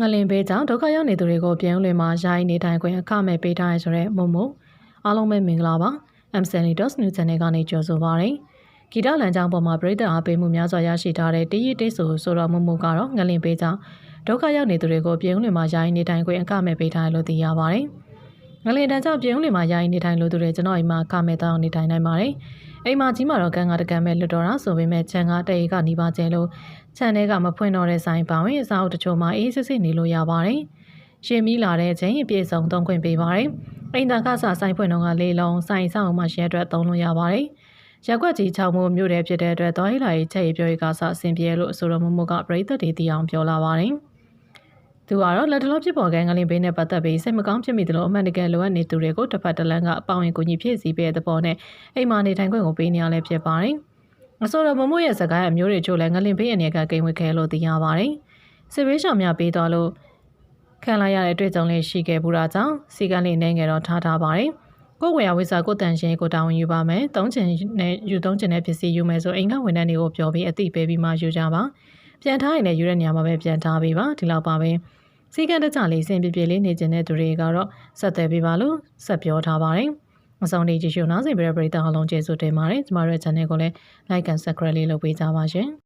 ငလင်ပေးကြောင့်ဒုက္ခရောက်နေသူတွေကိုပြန်ဦးလွင်မှာယာယီနေထိုင်ခွင့်အခမဲ့ပေးထားရဆိုတဲ့မုံမုံအားလုံးပဲမင်္ဂလာပါ M7 News Channel ကနေကြိုဆိုပါရစေဂီတလန်ကြောင်းပေါ်မှာပြည်သက်အားပေးမှုများစွာရရှိထားတဲ့တည်ရည်တိတ်ဆိုဆိုတော်မုံမုံကတော့ငလင်ပေးကြောင့်ဒုက္ခရောက်နေသူတွေကိုပြန်ဦးလွင်မှာယာယီနေထိုင်ခွင့်အခမဲ့ပေးထားရလို့သိရပါတယ် ငလင်တန်းကြောင့်ပြန်ဦးလွင်မှာယာယီနေထိုင်လို့သူတွေကျွန်တော်အိမ်မှာအခမဲ့တောင်းနေထိုင်နိုင်ပါတယ်အိမ်မှာကြီးမှာတော့ကန်ကတကန်မဲ့လွတ်တော်တာဆိုပေမဲ့ခြံကတရေကနေပါကျဲလို့ခြံထဲကမဖွင့်တော့တဲ့ဆိုင်ပါဝင်အစားအုပ်တချို့မှာအေးစစ်စစ်နေလို့ရပါတယ်။ရှင်မီလာတဲ့အချိန်ပြည့်စုံသုံးခွင့်ပေးပါတယ်။အိမ်သာကစားဆိုင်ဖွင့်တော့ကလေးလုံးဆိုင်ဆောင်မှရှဲအတွက်သုံးလို့ရပါတယ်။ရက်ွက်ကြီး6မိုးမြို့တဲ့ဖြစ်တဲ့အတွက်တော်ဟိလာရေးချက်ရေးပြောရေးကစားအဆင်ပြေလို့အဆိုတော်မမို့ကပရိသတ်တွေသိအောင်ပြောလာပါတယ်။ သူကတော့လက်တလုံးဖြစ်ပေါ်ကငလင်ဘေးနဲ့ပတ်သက်ပြီးစိတ်မကောင်းဖြစ်မိတယ်လို့အမှန်တကယ်လိုအပ်နေသူတွေကိုတစ်ဖက်တစ်လမ်းကအပေါဝင်ကိုကြီးဖြစ်စီပေးတဲ့ပေါ်နဲ့အိမ်မာနေထိုင်ခွင့်ကိုပေးနေရလဲဖြစ်ပါတယ်။အဆိုတော်မမို့ရဲ့စကားအမျိုးတွေချို့လဲငလင်ဘေးအနေကကိန်းဝတ်ခဲလို့သိရပါတယ်။စစ်ဘေးရှောင်များပေးတော်လို့ခံလိုက်ရတဲ့အတွေ့အကြုံလေးရှိခဲ့ဘူးတာကြောင့်စီကံလေးနေငယ်တော့ထားထားပါတယ်။ကိုယ်ဝယ်ရဝိစာကိုတန်ရှင်ကိုတာဝန်ယူပါမယ်။သုံးချင်နဲ့ယူသုံးချင်တဲ့ပစ္စည်းယူမယ်ဆိုအိမ်ကဝန်ထမ်းတွေကိုပြောပြီးအသိပေးပြီးမှယူကြပါ။ပြန်ထားရင်လည်းယူတဲ့နေရာမှာပဲပြန်ထားပေးပါဒီလောက်ပါပဲ။ စီကံတကြလေးစင်ပြပြလေးနေကျင်တဲ့သူတွေကတော့ဆက်သွယ်ပေးပါလို့ဆက်ပြောထားပါတယ်။အဆောင်လေးကြည့်ရှုနားဆင်ပေးတဲ့ပရိသတ်အားလုံးကျေးဇူးတင်ပါတယ်။ကျမတို့ရဲ့ channel ကိုလည်း like and subscribe လေးလုပ်ပေးကြပါရှင်။